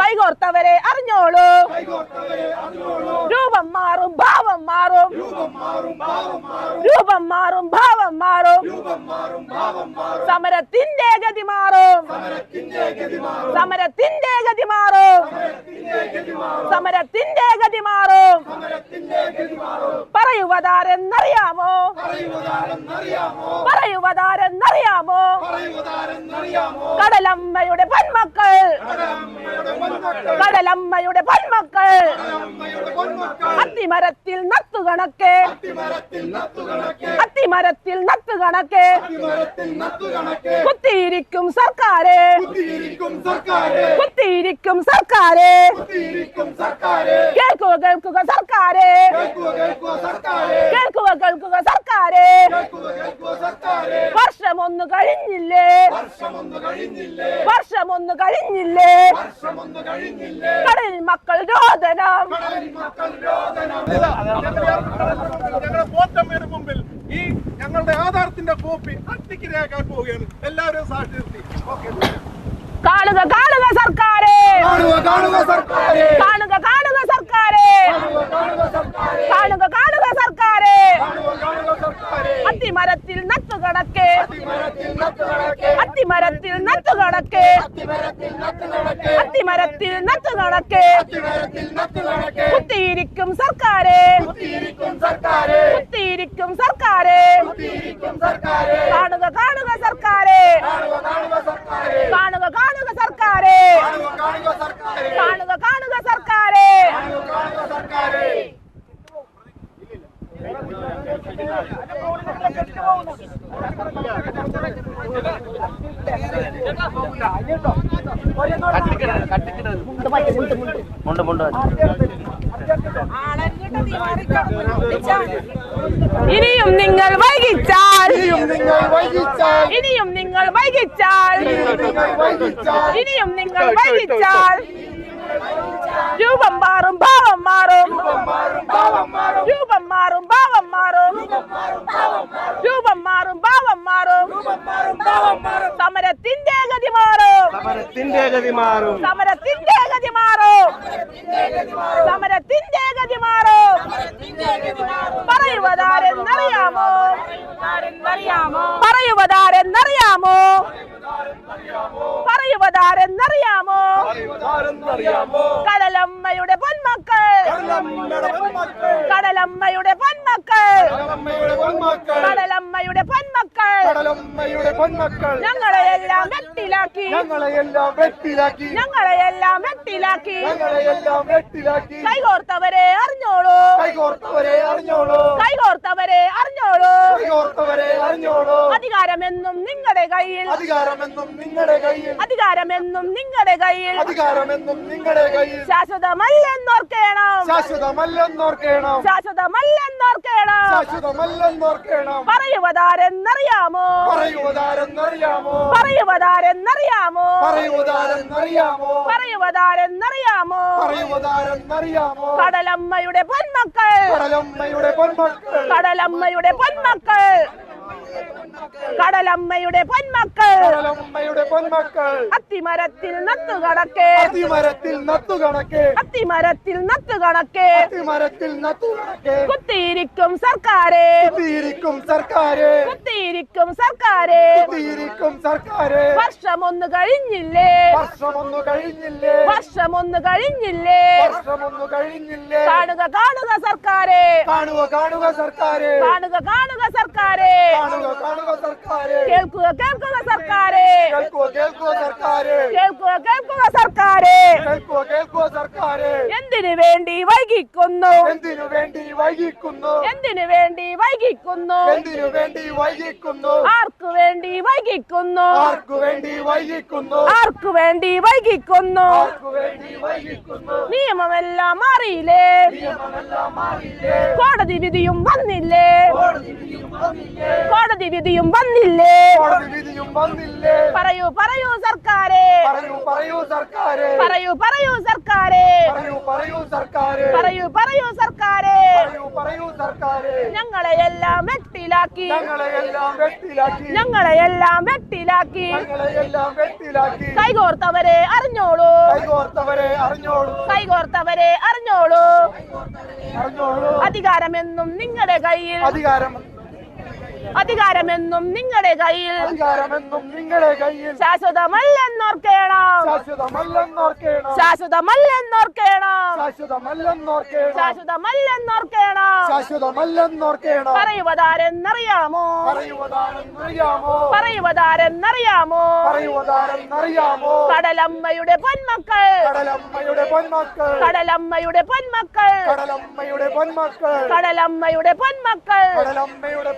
കൈകോർത്തവരെ അറിഞ്ഞോളൂ. രൂപം മാറും ഭാവം മാറും. രൂപം മാറും ഭാവം മാറും. സമരത്തിന്റെ ഗതി മാറും. സമരത്തിന്റെ ഗതി മാറും. സമരത്തിന്റെ ഗതി മാറും. പറയുവതാരെന്നറിയാമോ? പറയുവതാരെന്നറിയാമോ? കടലമ്മയുടെ പൊന്മക്കൾ കടലമ്മയുടെ പൊന്മക്കൾ. അത്തിമരത്തിൽ നത്തുകണക്കെ. അത്തിമരത്തിൽ നത്തുകണക്കെ. കുത്തിയിരിക്കും സർക്കാരെ. കുത്തിയിരിക്കും സർക്കാരെ. കേൾക്കുക കേൾക്കുക സർക്കാരെ. കേൾക്കുക കേൾക്കുക സർക്കാരെ. ഞങ്ങളുടെ വരും മുമ്പിൽ ഈ ഞങ്ങളുടെ ആധാരത്തിന്റെ കോപ്പി അഗ്നിക്ക് രേഖാൻ പോവുകയാണ്. എല്ലാവരും സാക്ഷി നിർത്തി ഓക്കെ കാണുക കാണുക സർക്കാരെ. കാണുക കാണുക സർക്കാരെ. കാണുക കാണുക സർക്കാരെ. കാണുക കാണുക സർക്കാരെ കാണുക സർക്കാരെ അത്തിമരത്തിൽ നത്തുകണക്കെ അത്തിമരത്തിൽ നത്തുകണക്കെ അത്തിമരത്തിൽ നത്തുകണക്കെ കുത്തിയിരിക്കും സർക്കാരെ. കുത്തിയിരിക്കും സർക്കാരെ. കാണുക കാണുക സർക്കാരെ. കാണുക കാണുക സർക്കാരെ. കാണുക കാണുക സർക്കാരെ. മുണ്ട് മുണ്ട് മുണ്ട്. നിങ്ങൾ വൈകിച്ചാൽ. നിങ്ങൾ വൈകിച്ചാൽ. ഇനിയും നിങ്ങൾ വൈകിച്ചാൽ. ഇനിയും നിങ്ങൾ വൈകിച്ചാൽ. രൂപം മാറും ഭാവം മാറും. രൂപം മാറും ഭാവം മാറും. രൂപം മാറും ഭാവം മാറും. സമരത്തിന്റെ ഗതി മാറും. സമരത്തിന്റെ ഗതി മാറും. സമരത്തിന്റെ ഗതി മാറും. സമരത്തിന്റെ ഗതി മാറും. പറയുവതാരെന്നറിയാമോ? പറയുവതാരെന്നറിയാമോ? പറയുവതാരെന്നറിയാമോ? കടലമ്മയുടെ പൊന്മക്കൾ. കടലമ്മയുടെ പൊന്മക്കൾ. കടലമ്മയുടെ പൊന്മക്കൾ. കടലമ്മയുടെ പൊന്മക്കൾ. കടലമ്മയുടെ ഞങ്ങളെ എല്ലാം വെട്ടിലാക്കി. വെട്ടിലാക്കി ഞങ്ങളെയെല്ലാം വെട്ടിലാക്കി വെട്ടിലാക്കി. ഞങ്ങളെയെല്ലാം വെട്ടിലാക്കി. കൈകോർത്തവരെ അറിഞ്ഞോളൂ. കൈകോർത്തവരെ അറിഞ്ഞോളൂ. കൈകോർത്തവരെ അറിഞ്ഞോളൂ. കൈകോർത്തവരെ അധികാരമെന്നും നിങ്ങളുടെ കയ്യിൽ. അധികാരമെന്നും നിങ്ങളുടെ കയ്യിൽ. അധികാരമെന്നും നിങ്ങളുടെ കയ്യിൽ. അധികാരമെന്നും നിങ്ങളുടെ കയ്യിൽ. ശാശ്വതമല്ലെന്നോർക്കേണം. ശാശ്വതമല്ലെന്നോർക്കേണം. ശാശ്വതമല്ലെന്നോർക്കേണം. ശാശ്വതമല്ലെന്നോർക്കേണം. പറയുവതാരെന്നറിയാമോ? പറയുവതാരെന്നറിയാമോ? പറയുവതാരെന്നറിയാമോ? പറയുവതാരെന്നറിയാമോ? പറയുവതാരെന്നറിയാമോ? പറയുവതാരെന്നറിയാമോ? കടലമ്മയുടെ പൊന്മക്കൾ. കടലമ്മയുടെ പൊന്മക്കൾ. കടലമ്മയുടെ പൊന്മക്കൾ. കടലമ്മയുടെ പൊന്മക്കൾ. കടലമ്മയുടെ പൊന്മക്കൾ. അത്തിമരത്തിൽ നത്തു കണക്കേ അത്തിമരത്തിൽ നത്തു കണക്കേ അത്തിമരത്തിൽ നത്തു കണക്കെ അത്തിമരത്തിൽ നത്തു കണക്കെ കുത്തിയിരിക്കും സർക്കാരെ. കുത്തിയിരിക്കും സർക്കാരെ. കുത്തിയിരിക്കും സർക്കാരെ. കുത്തിയിരിക്കും സർക്കാരെ. വർഷമൊന്നു കഴിഞ്ഞില്ലേ? വർഷമൊന്നു കഴിഞ്ഞില്ലേ? വർഷമൊന്നു കഴിഞ്ഞില്ലേ? വർഷമൊന്നു കഴിഞ്ഞില്ലേ? കാണുക കാണുക സർക്കാരെ. കാണുക കാണുക സർക്കാര്. കാണുക കാണുക സർക്കാരെ. കാണുക കാണുക സർക്കാര്. കേൾക്കുക കേൾക്കുക സർക്കാരെ. കേൾക്കുക കേൾക്കുക സർക്കാര്. കേൾക്കുക കേൾക്കുക സർക്കാരെ. കേൾക്കുക കേൾക്കുക സർക്കാര്. എന്തിനു വേണ്ടി വൈകിക്കുന്നു? എന്തിനു വേണ്ടി വൈകിക്കുന്നു? എന്തിനു വേണ്ടി വൈകിക്കുന്നു? എന്തിനു വേണ്ടി വൈകിക്കുന്നു? ആർക്കു വേണ്ടി വൈകിക്കുന്നു? ആർക്കു വേണ്ടി വൈകിക്കുന്നു? ആർക്കു വേണ്ടി വൈകിക്കുന്നു? ആർക്കു വേണ്ടി വൈകിക്കുന്നു? നിയമമെല്ലാം മാറിയില്ലേ? നിയമമെല്ലാം മാറിയില്ലേ? കോടതി വിധിയും വന്നില്ലേ? കോടതി വിധിയും വന്നില്ലേ? പറയൂ പറയൂ സർക്കാരെ. സർക്കാരെ. പറയൂ പറയൂ സർക്കാരെ. പറയൂ പറയൂ സർക്കാരെ. പറയൂ പറയൂ സർക്കാരെ. പറയൂ പറയൂ സർക്കാരെ. ഞങ്ങളെ എല്ലാം വെട്ടിലാക്കി. ഞങ്ങളെ എല്ലാം വെട്ടിലാക്കി. ഞങ്ങളെ എല്ലാം വെട്ടിലാക്കി. ഞങ്ങളെ എല്ലാം വെട്ടിലാക്കി. കൈകോർത്തവരെ അറിഞ്ഞോളൂ. കൈകോർത്തവരെ അറിഞ്ഞോളൂ. കൈകോർത്തവരെ അറിഞ്ഞോളൂ. അറിഞ്ഞോളൂ. അധികാരമെന്നും നിങ്ങളുടെ കയ്യിൽ. അധികാരം അധികാരമെന്നും നിങ്ങളുടെ കയ്യിൽ അധികാരമെന്നും നിങ്ങളുടെ കയ്യിൽ ശാശ്വതമല്ലെന്നോർക്കേണം. ശാശ്വതമല്ലെന്നോർക്കേണം. ശാശ്വതമല്ലെന്നോർക്കേണം. ശാശ്വതമല്ലെന്നോർക്കേണം. ശാശ്വതമല്ലെന്നോർക്കേണം. ശാശ്വതമല്ലെന്നോർക്കേണം. പറയുവതാരെന്നറിയാമോ? പറയുവതാരെന്നറിയാമോ? പറയുവതാരെന്നറിയാമോ? പറയുവതാരെന്നറിയാമോ? കടലമ്മയുടെ പൊന്മക്കൾ. കടലമ്മയുടെ പൊന്മക്കൾ. കടലമ്മയുടെ പൊന്മക്കൾ. കടലമ്മയുടെ പൊന്മക്കൾ. കടലമ്മയുടെ പൊന്മക്കൾ. കടലമ്മയുടെ